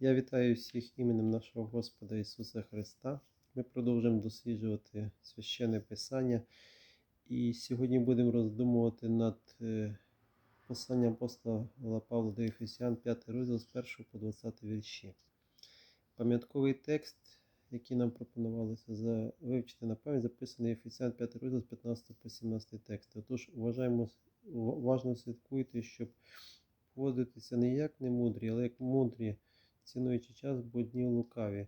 Я вітаю всіх іменем нашого Господа Ісуса Христа. Ми продовжуємо досліджувати священне Писання. І сьогодні будемо роздумувати над е, посланням апостола Павла до Ефесян, 5 розділ з 1 по 20 вірші. Пам'ятковий текст, який нам пропонувалося за- вивчити на пам'ять, записаний Ефесян 5 розділ з 15 по 17 текст. Отож, уважаємо, уважно слідкуйте, щоб поводитися не як немудрі, але як мудрі, цінуючи час, бо дні лукаві.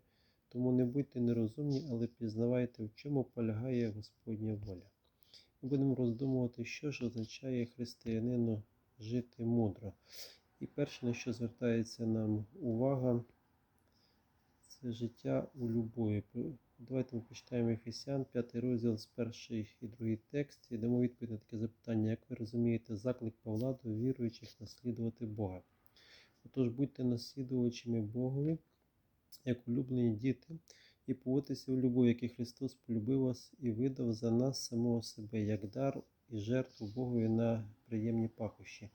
Тому не будьте нерозумні, але пізнавайте, в чому полягає Господня воля. Ми будемо роздумувати, що ж означає християнину жити мудро. І перше, на що звертається нам увага, це життя у любові. Давайте ми почитаємо Ефесян, 5 розділ з перший і другий текст, і дамо відповідь на таке запитання, як ви розумієте, заклик Павла до віруючих наслідувати Бога. Отож, будьте наслідувачами Богові, як улюблені діти, і поводьтеся в любові, як і Христос полюбив вас і видав за нас самого себе, як дар і жертву Богові на приємні пахощі.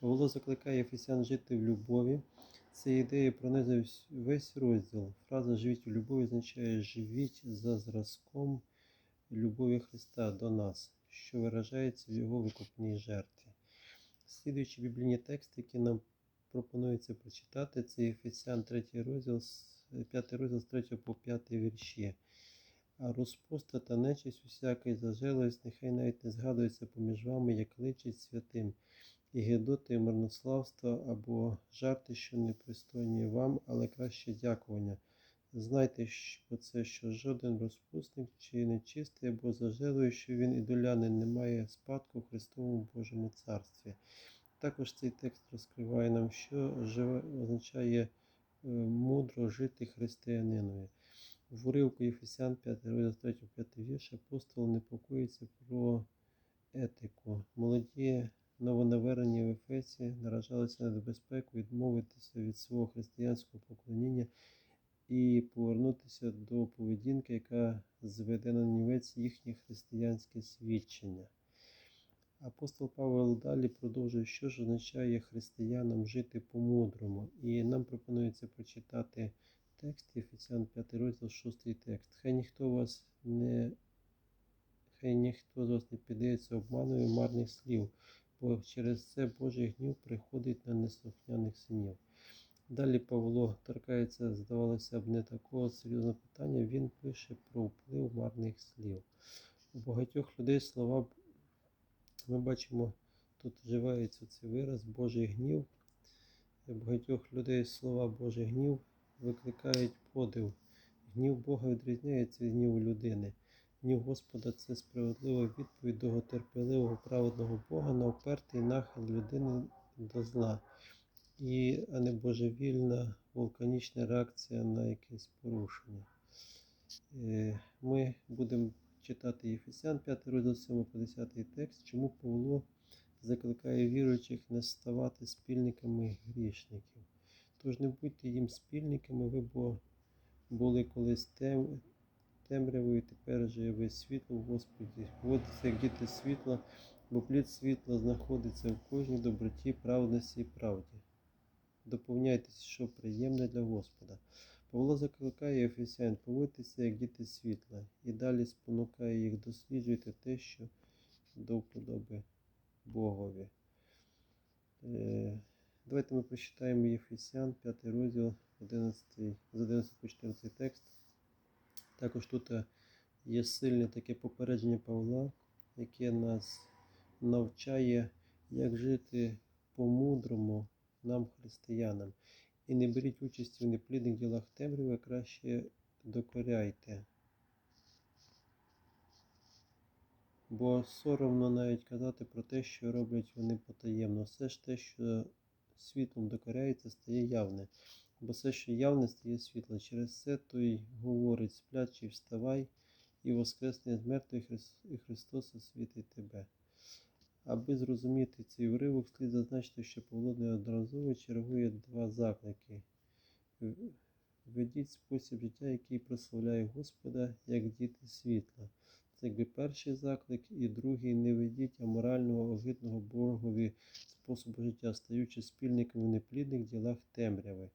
Павло закликає Ефесян жити в любові. Ця ідея пронизує весь розділ. Фраза живіть у любові означає живіть за зразком любові Христа до нас, що виражається в його викупній жертві. Слідуючі біблійні тексти, які нам пропонується прочитати, це Ефесян 3 розділ, 5 розділ з 3 по 5 вірші. А розпуста та нечисть усяка і зажилась, нехай навіть не згадується поміж вами, як личить святим, і гидоти, і марнославство або жарти, що непристойні вам, але краще дякування. Знайте що це, що жоден розпусник чи нечистий або зажилий, що він ідолянин не має спадку в Христовому Божому Царстві. Також цей текст розкриває нам, що живе, означає е, мудро жити християнинові. В уривку Єфесян 5 розділ 3 5 вірш апостол непокоїться про етику. Молоді новонаверені в Ефесі наражалися на небезпеку відмовитися від свого християнського поклоніння і повернутися до поведінки, яка зведе на нівець їхнє християнське свідчення. Апостол Павло далі продовжує, що ж означає християнам жити по-мудрому. І нам пропонується прочитати текст Ефесян 5 розділ 6 текст. Хай ніхто вас не хай ніхто з вас не піддається обману марних слів, бо через це Божий гнів приходить на неслухняних синів. Далі Павло торкається, здавалося б, не такого серйозного питання. Він пише про вплив марних слів. У багатьох людей слова ми бачимо, тут вживається цей вираз Божий гнів. У багатьох людей слова Божий гнів викликають подив. Гнів Бога відрізняється від гніву людини. Гнів Господа це справедлива відповідь довготерпеливого праведного Бога на упертий нахил людини до зла, і, а не божевільна вулканічна реакція на якесь порушення. Е, Ми будемо читати Єфесян 5 розділ 7 по 10 текст, чому Павло закликає віруючих не ставати спільниками грішників. Тож не будьте їм спільниками, ви бо були колись тем, темрявою, тепер же ви світло в Господі. Поводиться як діти світла, бо плід світла знаходиться в кожній доброті, правдності і правді. Доповняйтесь, що приємне для Господа. Павло закликає Ефесян поводитися як діти світла, і далі спонукає їх досліджувати те, що до вподоби Богові. Е, Давайте ми прочитаємо Єфесян, 5 розділ, 11, з 11 по 14 текст. Також тут е, є сильне таке попередження Павла, яке нас навчає, як жити по-мудрому нам, християнам. І не беріть участі в неплідних ділах темряви, краще докоряйте. Бо соромно навіть казати про те, що роблять вони потаємно. Все ж те, що світлом докоряється, стає явне. Бо все, що явне, стає світло. Через це той говорить, сплячий, вставай, і воскресне з мертвих і Христос освітить тебе. Аби зрозуміти цей уривок, слід зазначити, що Павло неодноразово чергує два заклики. Ведіть спосіб життя, який прославляє Господа, як діти світла. Це якби перший заклик, і другий не ведіть аморального, огидного Богові способу життя, стаючи спільниками в неплідних ділах темряви.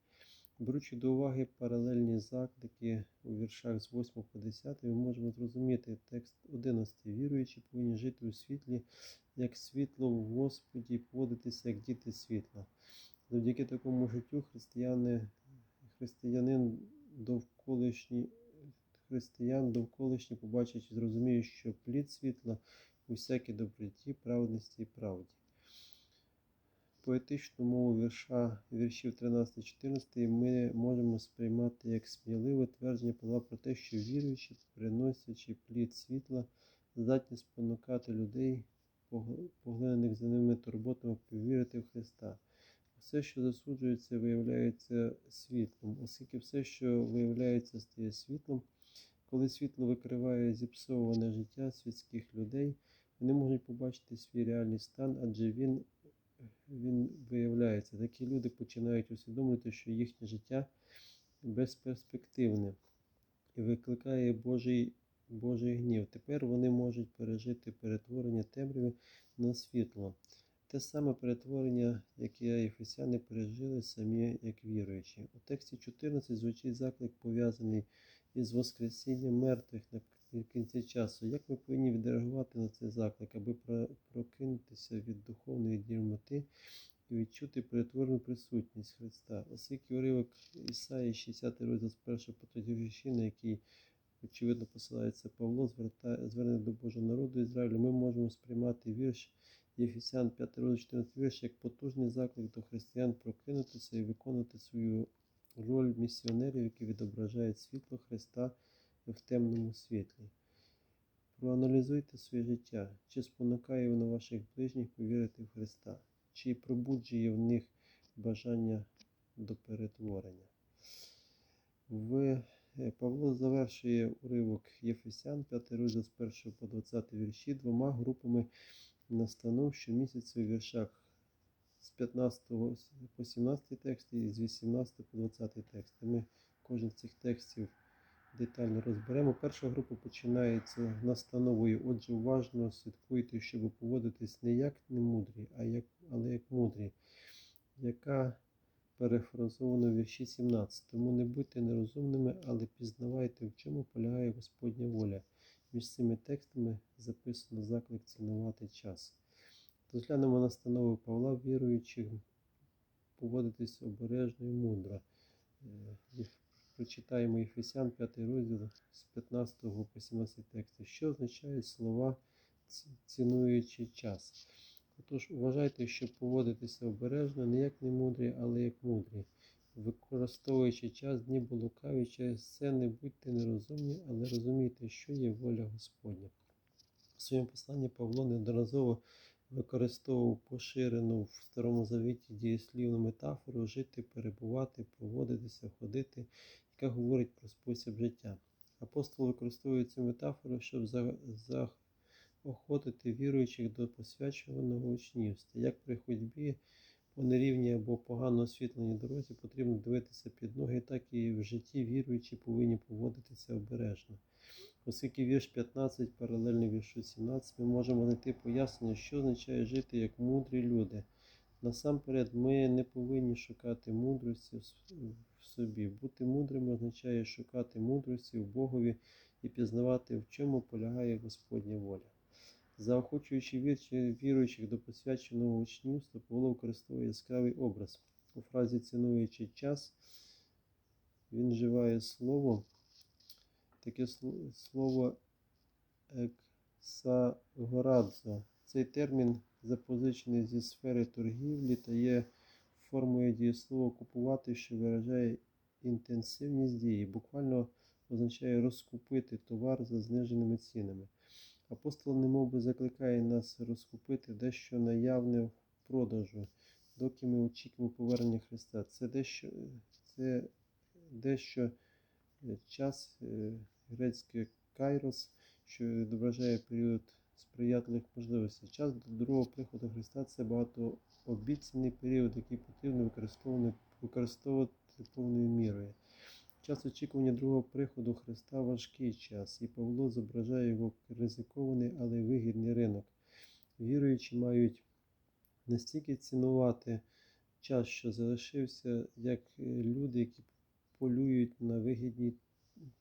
Беручи до уваги паралельні заклики у віршах з 8 по 10, ми можемо зрозуміти текст 11. Віруючі повинні жити у світлі, як світло в Господі, поводитися як діти світла. Завдяки такому життю християни, християнин довколишній християн довколишні побачать і зрозуміють, що плід світла у всякій доброті, праведності і правді. Поетичну мову вірша, віршів 13-14 ми можемо сприймати як сміливе твердження Павла про те, що віруючі, приносячи плід світла, здатні спонукати людей, поглинених за ними турботами, повірити в Христа. Все, що засуджується, виявляється світлом, оскільки все, що виявляється, стає світлом, коли світло викриває зіпсоване життя світських людей, вони можуть побачити свій реальний стан, адже він, він виявляється. Такі люди починають усвідомлювати, що їхнє життя безперспективне і викликає Божий, Божий гнів. Тепер вони можуть пережити перетворення темряви на світло. Те саме перетворення, яке ефесяни пережили самі як віруючі. У тексті 14 звучить заклик пов'язаний із Воскресінням мертвих к- кінці часу. Як ми повинні відреагувати на цей заклик, аби прокинутися від духовної дірмоти і відчути перетворену присутність Христа? Оскільки уривок Ісаї 60 розділ з 1 по 3 вірші, на який очевидно посилається Павло, звернений до Божого народу Ізраїлю, ми можемо сприймати вірш Єфесян 5 розділ 14 вірш як потужний заклик до християн прокинутися і виконувати свою роль місіонерів, які відображають світло Христа в темному світлі. Проаналізуйте своє життя, чи спонукає воно ваших ближніх повірити в Христа, чи пробуджує в них бажання до перетворення. В е, Павло завершує уривок Єфесян, 5 розділ з 1 по 20 вірші двома групами настанов щомісяця у віршах з 15 по 17 текст і з 18 по 20 текст. Ми кожен з цих текстів детально розберемо. Перша група починається настановою. Отже, уважно слідкуйте, щоб поводитись не як немудрі, а як, але як мудрі, яка перефразована в вірші 17. Тому не будьте нерозумними, але пізнавайте, в чому полягає Господня воля. Між цими текстами записано заклик цінувати час. Розглянемо настанови Павла, віруючих поводитись обережно і мудро. Прочитаємо Єфесян 5 розділ з 15 по 17 текстів. Що означають слова цінуючи час? Отож, вважайте, що поводитися обережно не як не мудрі, але як мудрі. Використовуючи час дні лукаві, через це не будьте нерозумні, але розумійте, що є воля Господня. В своєму посланні Павло неодноразово використовував поширену в Старому Завіті дієслівну метафору жити, перебувати, поводитися, ходити, яка говорить про спосіб життя. Апостол використовує цю метафору, щоб заохотити віруючих до посвячуваного учнівства. Як при ходьбі по нерівній або погано освітленій дорозі потрібно дивитися під ноги, так і в житті віруючі повинні поводитися обережно. Оскільки вірш 15 паралельний віршу 17, ми можемо знайти пояснення, що означає жити як мудрі люди. Насамперед, ми не повинні шукати мудрості в собі. Бути мудрими означає шукати мудрості в Богові і пізнавати, в чому полягає Господня воля. Заохочуючи віруючих до посвяченого учнівства, Павло використовує яскравий образ. У фразі цінуючи час, він вживає слово, таке слово ексагорадзо. Цей термін запозичений зі сфери торгівлі та є формою дієслова купувати, що виражає інтенсивність дії, буквально означає розкупити товар за зниженими цінами. Апостол немов би закликає нас розкупити дещо наявне в продажу, доки ми очікуємо повернення Христа. Це дещо, це дещо е, час е, грецьке кайрос, що відображає період сприятливих можливостей. Час до другого приходу Христа це багатообіцяний період, який потрібно використовувати, повною мірою. Час очікування другого приходу Христа важкий час, і Павло зображає його ризикований, але вигідний ринок. Віруючі мають настільки цінувати час, що залишився, як люди, які полюють на вигідні,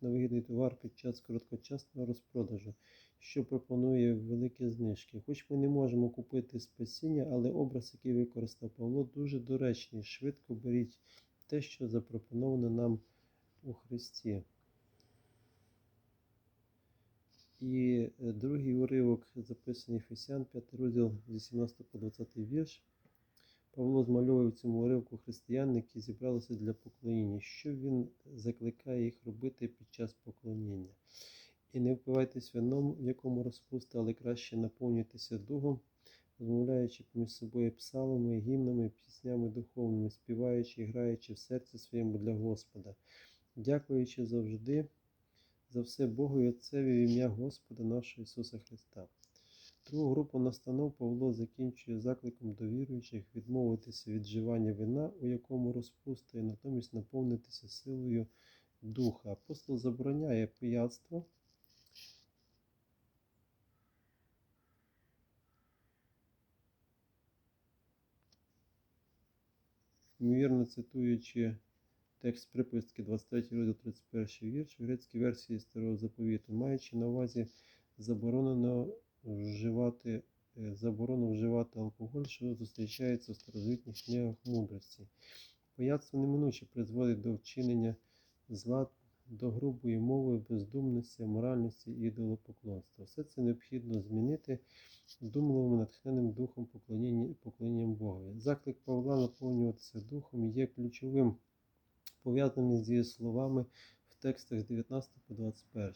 на вигідний товар під час короткочасного розпродажу, що пропонує великі знижки. Хоч ми не можемо купити спасіння, але образ, який використав Павло, дуже доречний. Швидко беріть те, що запропоновано нам у Христі. І е, другий уривок записаний Ефесян, 5 розділ з 18 по 20 вірш. Павло змальовує в цьому уривку християн, які зібралися для поклоніння. Що він закликає їх робити під час поклоніння? І не впивайтесь вином, в якому розпуста, але краще наповнюйтеся духом, розмовляючи поміж собою псалами, гімнами, піснями духовними, співаючи і граючи в серці своєму для Господа, дякуючи завжди за все Богу і Отцеві в ім'я Господа нашого Ісуса Христа. Другу групу настанов Павло закінчує закликом до віруючих відмовитися від вживання вина, у якому розпуста, і натомість наповнитися силою Духа. Апостол забороняє пияцтво. Ймовірно, цитуючи текст приписки 23 розділ 31 вірш в грецькій версії старого заповіту, маючи на увазі заборонено вживати, е, заборону вживати алкоголь, що зустрічається в старозавітніх книгах мудрості. Пияцтво неминуче призводить до вчинення зла, до грубої мови, бездумності, моральності і ідолопоклонства. Все це необхідно змінити думливим, натхненним духом поклоніння, поклонінням Богові. Заклик Павла наповнюватися духом є ключовим, пов'язаним з її словами в текстах з 19 по 21.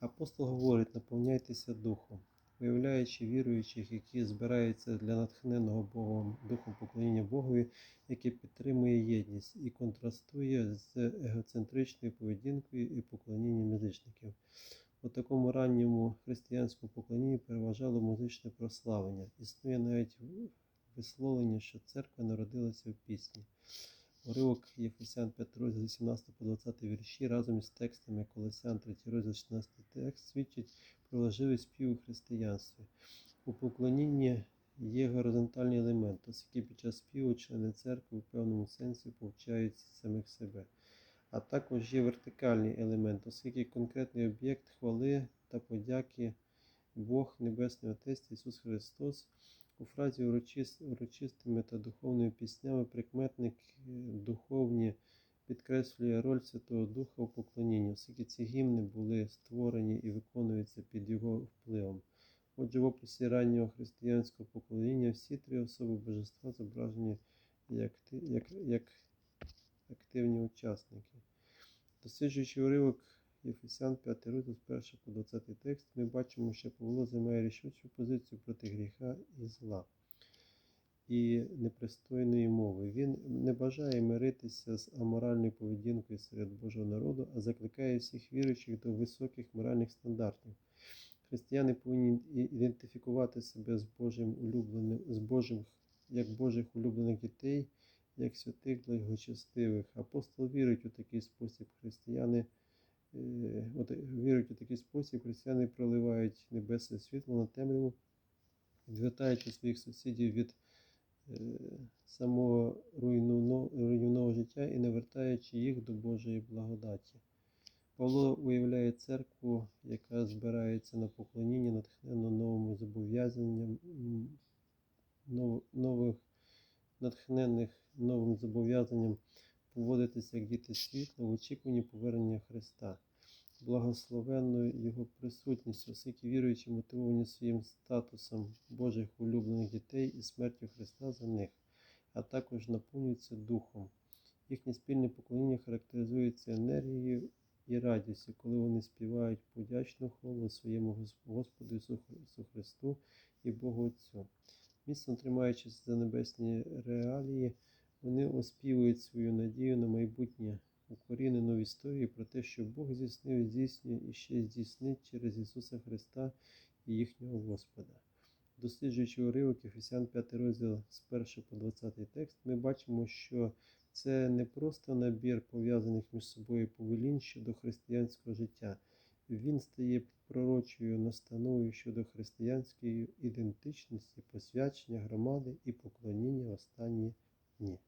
Апостол говорить: наповняйтеся духом, виявляючи віруючих, які збираються для натхненого Богом духом поклоніння Богові, яке підтримує єдність і контрастує з егоцентричною поведінкою і поклонінням язичників. У такому ранньому християнському поклонінні переважало музичне прославлення. Існує навіть висловлення, що церква народилася в пісні. Уривок Єфесян 5 розділ 18 по 20 вірші разом із текстами Колосян 3 розділ 16 текст свідчить про спів у християнстві. У поклонінні є горизонтальний елемент, оскільки під час співу члени церкви в певному сенсі повчають самих себе. А також є вертикальний елемент, оскільки конкретний об'єкт хвали та подяки Бог, Небесний Отець Ісус Христос у фразі урочист, урочистими та духовними піснями прикметник духовні підкреслює роль Святого Духа у поклонінні, оскільки ці гімни були створені і виконуються під його впливом. Отже, в описі раннього християнського поклоніння всі три особи божества зображені як, як, як активні учасники. Досліджуючи уривок Єфесян 5 розділ з 1 по 20 текст, ми бачимо, що Павло займає рішучу позицію проти гріха і зла і непристойної мови. Він не бажає миритися з аморальною поведінкою серед Божого народу, а закликає всіх віруючих до високих моральних стандартів. Християни повинні ідентифікувати себе з Божим улюбленим, з Божим, як Божих улюблених дітей, як святих благочестивих. Апостол вірить у такий спосіб. Християни е, от, вірять у такий спосіб, християни проливають небесне світло на темряву, відвертаючи своїх сусідів від самого руйнівного, життя і навертаючи їх до Божої благодаті. Павло уявляє церкву, яка збирається на поклоніння, натхненно новими зобов'язанням, нових, натхнених новим зобов'язанням поводитися як діти світла в очікуванні повернення Христа, благословенною Його присутністю, оскільки віруючи мотивовані своїм статусом Божих улюблених дітей і смертю Христа за них, а також наповнюються духом. Їхнє спільне поклоніння характеризується енергією і радістю, коли вони співають подячну хвалу своєму Господу Ісусу Христу і Богу Отцю. Міцно тримаючись за небесні реалії, вони оспівують свою надію на майбутнє, укорінену в історії про те, що Бог здійснив, здійснює і ще здійснить через Ісуса Христа і їхнього Господа. Досліджуючи уривок Ефесян 5 розділ з 1 по 20 текст, ми бачимо, що це не просто набір пов'язаних між собою повелінь щодо християнського життя. Він стає пророчою настановою щодо християнської ідентичності, посвячення громади і поклоніння в останні Ні.